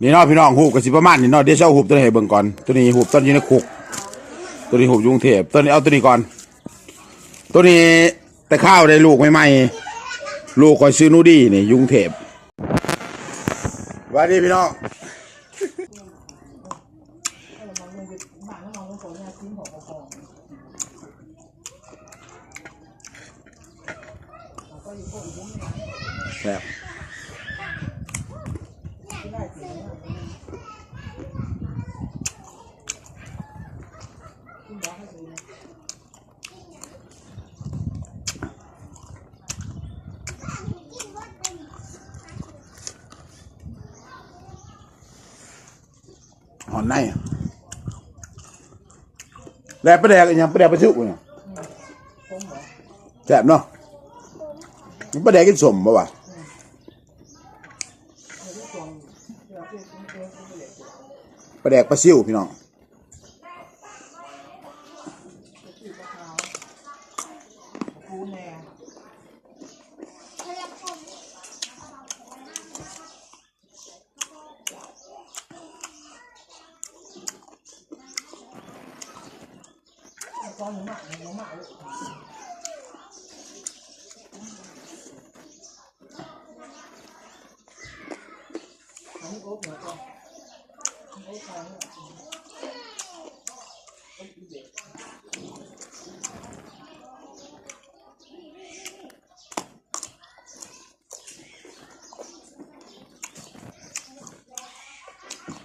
นี่เนาะพี่น้องหูบก็สิประมาณนี่เนาะเดี๋ยวเช้าหูบตัวนี้ให้เบิ่งก่อนตัวนี้หูบต้นอยู่ในคุก ตัวนี้หูบยุงเทพตัวนี้เอาตัวนี้ก่อน ตัวนี้แต่ข้าวได้ลูกใหม่ๆลูกคอยซื้อนูดีนี่ยุงเทพวัสดีพี่น้องแซ่บ แล้วประแดกอีกอยังประแดกประชุกเนี่ยแซ่บเนาะมันประแดกกินสมบ่วะประแดกประซิวพี่น้อง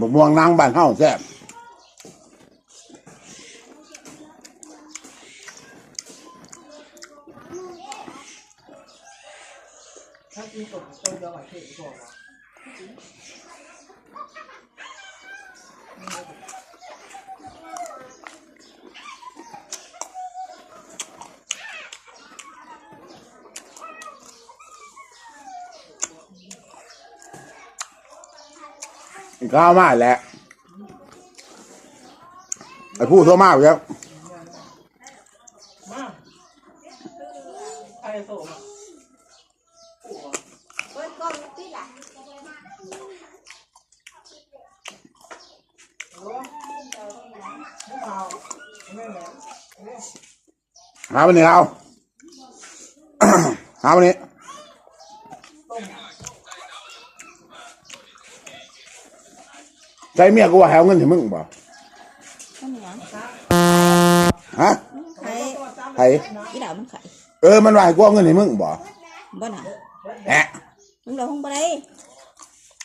บกม่วงนางบ้านเฮาแซ่บ ถ้ากินสดตัวเดียวไหวเท่พอวะ ข้าวมาแล้วไอ้ผู้โทรมาแล้วมาใครโตมาเปิดกล้องติล่ะโอ้ไม่เปล่าไม่แหละหาวันนี้เอาหาวันนี้ ใจเมียกูว่าแหวเงินถึงมึงบ่ข้าวเหนียวฮะไข่ไผอีดาวมันไข่เออมันว่าให้กูเอาเงินให้มึงบ่บ่น่ะแอะมึงเราคงบ่ได้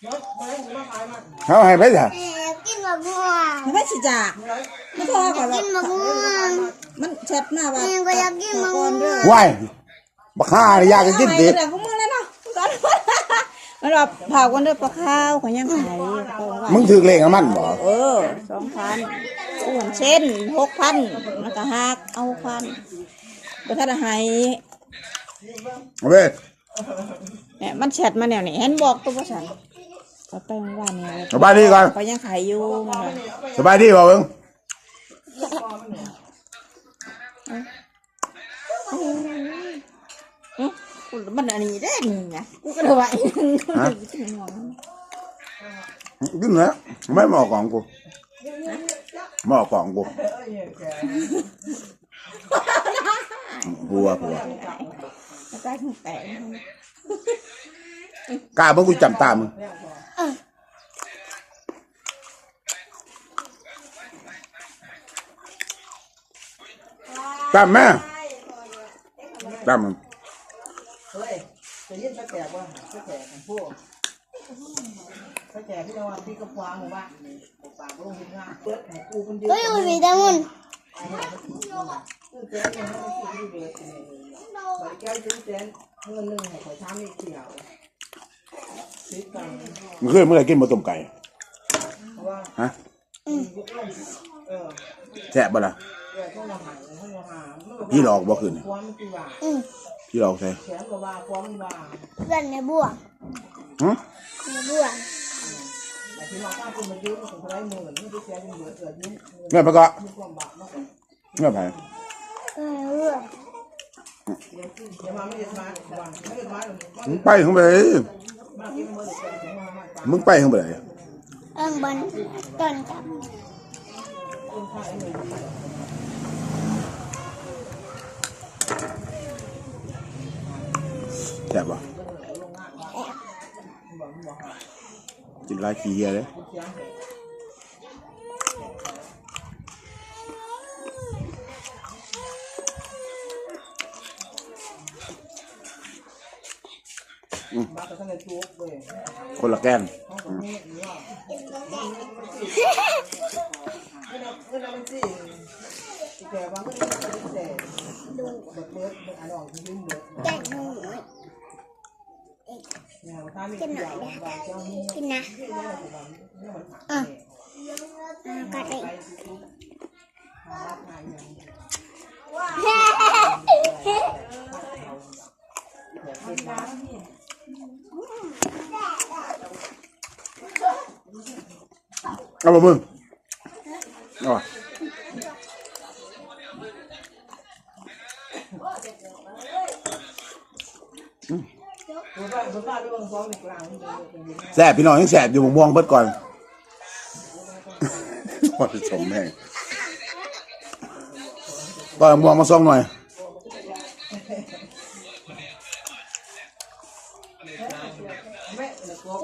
เดี๋ยวมาให้ผมมาขายมันเขาให้ไปจ้ะกินมะม่วงไม่ไปสิจ่าไม่พอก่อนหรอกิกนมะม่วงมันแชทมาว่าแม่ก็อยากกินมะม่วงเด้อว้ายบักห่านี่อยากจะกินติเดี๋ยวพวกมึงแล้วเนาะก่อน มันว่าเผากันด้วยปลาข้าวเขายังขายเขาว่ามึงถือเลขกับมันบ่เออสองพันอ้วนเช่นหกพันแล้วก็หักเอาพันบ่ทันได้ให้เอาเว้ยเนี่ยมันแชทมาแนวนี้เห็นบอกตัวบ่ซั่นเอาไปเมื่อวานนี้สบายดีก่อนเขายังขายอยู่มันว่าสบายดีบ่เบิ่งอื้อ กูมันอันนี้ได้นี่ไงกูก็เลยว่าอีนึงกูเลยกินหัวมันกินแล้วไม่หมอกล่องกูหมอกล่องกูหัวหัวแล้วก็ถึงแตกกล้าเบิ่งกูจำตามึงตามแม่ตามมึง จะยื่นตะแกรงว่าตะแกรงของพวกตะแกรงที่เราพี่กระฟางหมู่บ้านนี่ปากลงที่ง่ายเปิดให้กูมันยืนเฮ้ยมันมีแต่มุนคือแจ๊ยังไม่ได้คิดดูเลยบริการซื้อแจ๊เงินหนึ่งให้ขอช้ำอีกเที่ยวซื้อกันมึงเคยเมื่อไหร่กินมาต้มไก่เพราะว่าฮะเออแซ่บบ่ล่ะ เดี๋ยวต้องมาหาต้องมาหาพี่หลอกบ่คืนความมันคือว่าอืมพี่หลอกใช่แขนก็ว่าความมันว่าเพื่อนในบัวฮะในบัวแต่ที่เราป้าเป็นมายืมของใครมือนี่ที่แกยังเหลือเกิดยืมเงี้ยไปก็มีความบาปมากกว่าเงี้ยไปเออเพื่อนเดี๋ยวมาไม่ได้มาวันไม่ได้มาหรอกมึงไปข้างไปมากินมือเด็กแกถึงมามามึงไปข้างไปไหนมบิ่งบนต้นกับ แซ่บป่ะกินไรขี้เหี้ยเลยคนละแก้น แกงหนู กินหน่อยนะกินน แสบพี่น้องยังแสบอยู่ผมม่วงเบิดก่อนว่าจะสมแม่งก็ม่วงมาซ่องหน่อย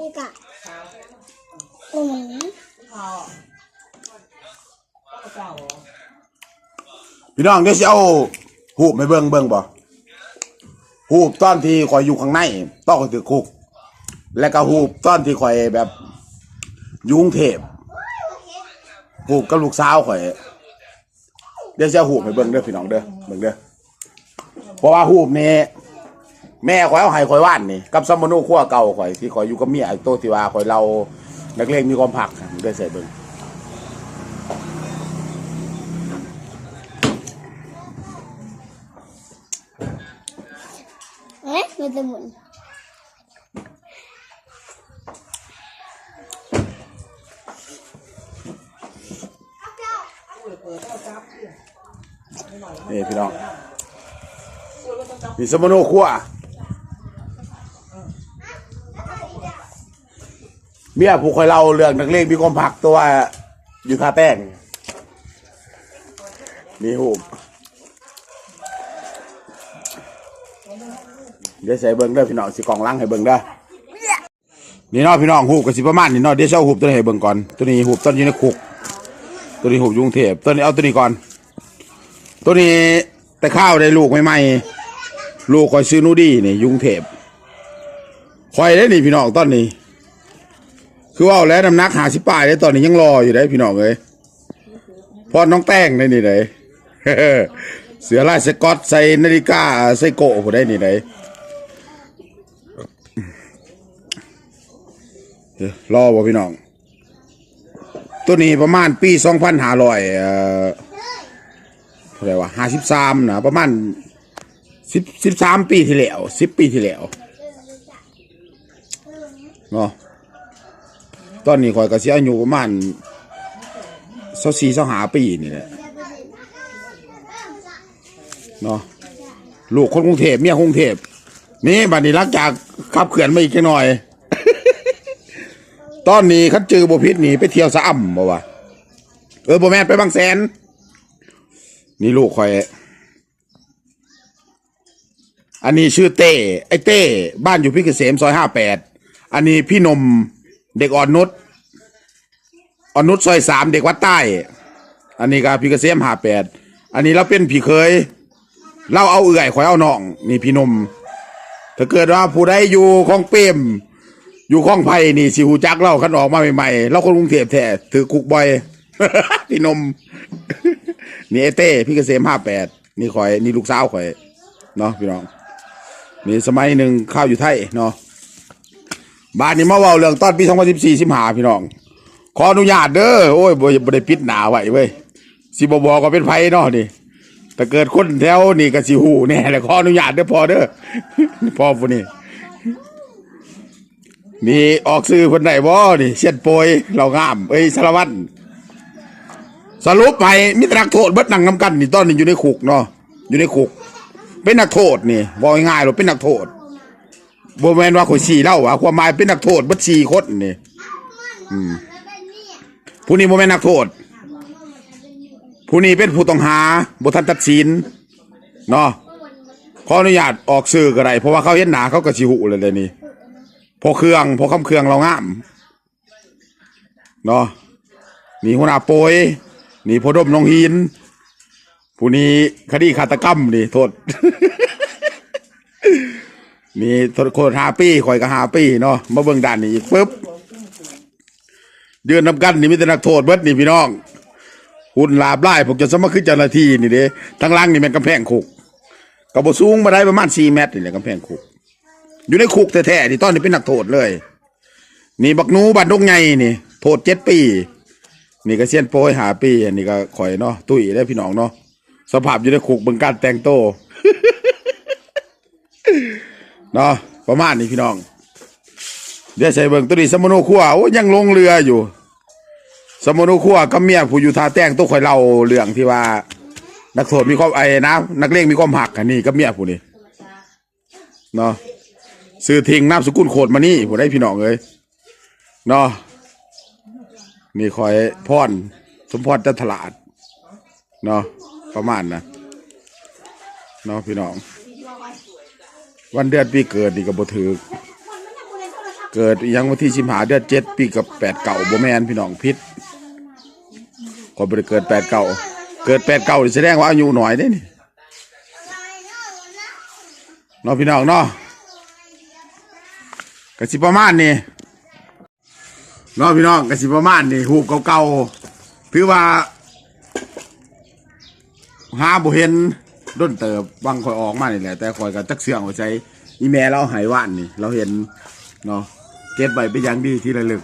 นี่กะอืมพี่น้องเดี๋ยวสิเอาหูบไปเบิ่งเบิ่งบ่หูบตอนที่ข่อยอยู่ข้างในต้องข่อยถือคุก แล้วก็หูบตอนที่ข่อยแบบอยุกรุงเทพหูบกับลูกสาวข่อย เดี๋ยวสิเอาหูบไปเบิ่งเด้อพี่น้องเด้อเบิ่งเด้อเพราะว่าหูบนี้แม่ข่อยเอาให้ข่อยว่านนี่กับซัมโนครัวเก่าข่อยที่ข่อยอยู่กับเมียไอ้โตที่ว่าข่อยเรานักเลงมีความผักได้ใส่เบิ่งเอ๊ะมันจะหมุน นี่พี่น้องมีสมโนครัวเมียผู้คอยเล่าเรื่องนักเลงมีความผักตัวอยู่ท่าแป้งมีหูบเดี๋ยวใส่เบิ้งเด้อพี่น้องสิกล่องล้างให้เบิ้งเด้อนี่เนาะพี่น้องหูบก็สิประมาณนี้เนาะเดี๋ยวจะเอาหูบตัวนี้ให้เบิ้งก่อนตัวนี้หูบต้นอยู่ในคุก ตัวนี้หูบยุงเทพตัวนี้เอาตัวนี้ก่อน ตัวนี้แต่ข้าวได้ลูกใหม่ๆลูกคอยซื้อนูดีนี่ยุงเทพคอยได้นี่พี่น้องตอนนี้ คือว่าแล้วน้ำหนักหาสิบปลายได้ตอนนี้ยังรออยู่ได้พี่น้องเลยพอน้องแป้งได้นี่เลยเสือลายสกอตใส่นาฬิกาใส่โกะผมได้นี่เลยรอบ่พี่น้อง ตัวนี้ประมาณปีสองพันห้าร้อยเอ่อเท่าไหร่วะห้าสิบสามนะประมาณสิบสิบสามปีที่แล้วสิบปีที่แล้วเนาะตอนนี้ข่อยก็เสียอายุประมาณสักสี่สักหาปีนี่แหละเนาะลูกคนกรุงเทพเมียกรุงเทพนี่บัดนี้หลังจากขับเขื่อนมาอีกแค่หน่อย ตอนนี้คัดจือบ่พิษนี่ไปเที่ยวสะอ่ำบ่วะเออบ่แม่นไปบางแสน นี่ลูกคอย อันนี้ชื่อเต้ ไอ้เต้ บ้านอยู่พี่เกษมซอยห้าแปด อันนี้พี่นมเด็กอ่อนนุชอ่อนนุชซอยสามเด็กวัดใต้ อันนี้ก็พี่เกษมห้าแปด อันนี้เราเป็นพี่เคย เราเอาเอื่อยข่อยเอาน้อง นี่พี่นม ถ้าเกิดว่าผู้ใดอยู่ของเปรม อยู่ข้องไผ่นี่สิหูจักเล่าขันออกมาใหม่ๆเราคนกรุงเทพแท้ถือคุกบ่อย พี่นม นี่ไอเต้พี่เกษมห้าแปดนี่ข่อย นี่ลูกสาวข่อย เนาะพี่น้องนี่สมัยหนึ่งข้าวอยู่ไทยเนาะบ้านนี้มาเว่าเรื่องตอนปีสองพันสิบสี่สิบห้าพี่น้อง ขออนุญาตเด้อโอ้ยบ่บ่ได้ปิดหนาไว้เว้ยสิบบอกก็เป็นไผเนาะนี่แต่เกิดคนแถวนี่ก็สิหูแน่แหละขออนุญาตเด้อพอเด้อพอผู้นี้ นี่ออกซื้อคนไหนบ่นี่เสียนโปยเรางาม เอ้ยสารวัตรสรุปไปมิตรนักโทษเบิดนั่งนำกันนี่ตอนนี้อยู่ในคุกเนาะอยู่ในคุก เป็นนักโทษนี่บอกง่ายๆหรอเป็นนักโทษบ่แม่นว่าคนสี่เล่าว่าความหมายเป็นนักโทษเบิดสี่คนนี่อผู้นี้โมเมนนักโทษ ผู้นี้เป็นผู้ต้องหาบุทันตัดสินเนาะขออนุญาตออกสื่อก็ได้เพราะว่าเขาเห็นหนาเขาก็ชิหุเลยเลยนี่ พอเครื่องพอคำเครื่องเรางามเนาะนี่หัวหน้าโปยนี่พอดมน้องหิน ผู้นี้คดีฆาตกรรมนี่โทษนี่โทษโคตรหาปีข่อยก็หาปี้เนาะมาเบิ่งด้านนี้อีกปุ๊บเดือนนำกันนี่มีแต่นักโทษเบิดนี่พี่น้องหุ่นลาบไล่ผมจะสมัครขึ้นเจ้าหน้าที่นี่เด้ทั้งล่างนี่แมันกำแพงคุกกระบสูงมาได้ประมาณสี่เมตรนี่แหละกำแพงคุก อยู่ในคุกแท้ๆที่ตอนนี้เป็นนักโทษเลย นี่บักนูบันดงไงนี่ โทษเจ็ดปี นี่ก็เสียนโปยหาปีอันนี้ก็ข่อยเนาะตุ้ยได้พี่น้องเนาะสภาพอยู่ในคุกบิ่งการแต่งโตเนาะประมาณนี้พี่น้อง เดี๋ยวใส่เบิ่งตัวนี้สมโนครัวโอ้ยังลงเรืออยู่ สมโนครัวกับเมียผู้อยู่ท่าแต้งตัวข่อยเล่าเรื่องที่ว่า นักโทษมีความไอ้นะนักเลงมีความหักอันนี้กับเมียผู้นี้เนาะ ซื้อทิ้งน้ำสกุลโคตรมานี่ผู้ได้พี่น้องเลยเนาะนี่คอยพรสมพรจันทลาดเนาะประมาณนะเนาะพี่น้อง วันเดือนปีเกิดนี่ก็บ่ถือเกิดยังวันที่สิบหาเดือนเจ็ดปีกับแปดเก่าบ่แมนพี่น้องพิษก็บ่ได้เกิดแปดเก่าเกิดแปดเก่าแสดงว่าอายุหน่อยเด้นี่เนาะพี่น้องเนาะ กระสิประมาณนี้เนาะพี่น้องกระสิประมาณนี้หูปเก่าๆถือว่าหาบ่เห็นด้นเติบบางคอยออกมานี่แหละ แต่คอยกับจักเสียงหัวใจอีแม่เราหายว่านนี่ เราเห็นเนาะเก็บไว้เป็นอย่างดีที่ระลึก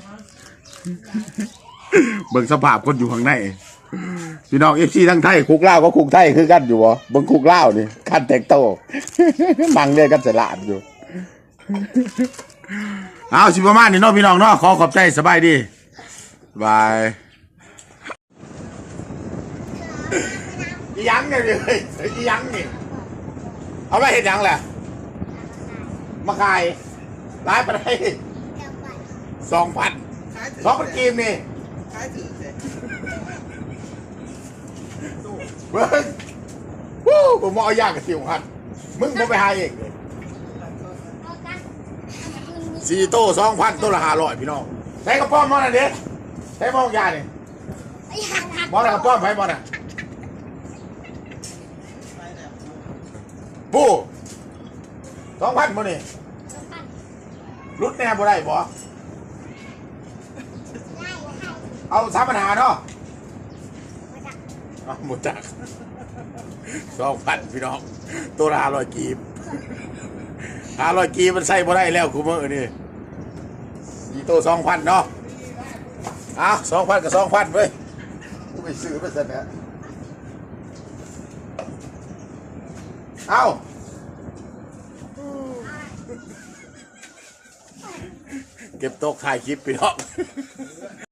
เบิ่งสภาพคนอยู่ข้างในพี่น้องเอฟซีทั้งไทยคุกเล่าก็คุกไทยคือกันอยู่บ่เบิ่งคุกเล่านี่ขั้นแตกโตมังเรียกกันสลาดอยู่ เอาสิประมาณนี้เนาะพี่น้องเนาะขอขอบใจสบายดีบายอีหยังเนี่ยเลยอีหยังนี่เอาไปเห็นยังแหละมาขายร้ายไปได้สองพันสองพันกีมนี่ขายถือเสร็จเบิ้งวู้ผมมาเอายากกับสิวพันมึงมาไปหาเองเลย สี่โต้สองพันตัวละห้าร้อยพี่น้องใช้กระป๋อมมอน่ะเด็ใช้มองยาเนี่ยมอน่ะกระป๋อมไผ่มอน่ะปูสองพันมอนี่รุดแน่บ่ได้บ่เอาสามปัญหาเนาะเอาหมดจักสองพันพี่น้อง ตัวละห้าร้อยกีบ ห้าร้อยกีบมันใส่บ่ได้แล้วคุณมือนี่สี่ตัวสองพันเนาะเอาสองพันกับสองพันเว้ยกูไปซื้อไปเสร็จแล้วเอาเก็บโต๊ะถ่ายคลิปพี่น้อง